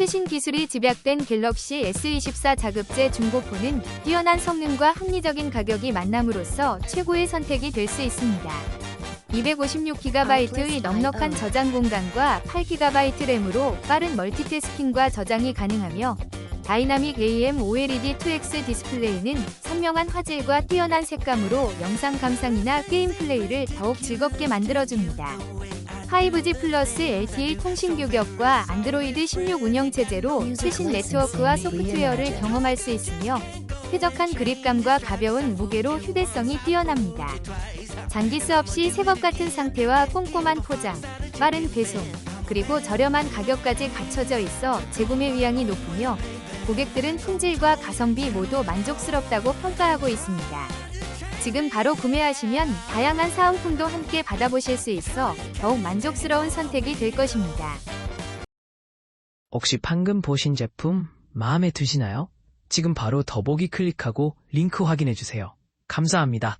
최신 기술이 집약된 갤럭시 S24 자급제 중고폰은 뛰어난 성능과 합리적인 가격이 만남으로써 최고의 선택이 될 수 있습니다. 256GB의 넉넉한 저장 공간과 8GB 램으로 빠른 멀티태스킹과 저장이 가능하며 다이나믹 AM OLED2X 디스플레이는 선명한 화질과 뛰어난 색감으로 영상 감상이나 게임 플레이를 더욱 즐겁게 만들어줍니다. 5G 플러스 LTE 통신 규격과 안드로이드 16 운영 체제로 최신 네트워크와 소프트웨어를 경험할 수 있으며 쾌적한 그립감과 가벼운 무게로 휴대성이 뛰어납니다. 장기스 없이 새것 같은 상태와 꼼꼼한 포장, 빠른 배송, 그리고 저렴한 가격까지 갖춰져 있어 재구매 의향이 높으며 고객들은 품질과 가성비 모두 만족스럽다고 평가하고 있습니다. 지금 바로 구매하시면 다양한 사은품도 함께 받아보실 수 있어 더욱 만족스러운 선택이 될 것입니다. 혹시 방금 보신 제품 마음에 드시나요? 지금 바로 더보기 클릭하고 링크 확인해주세요. 감사합니다.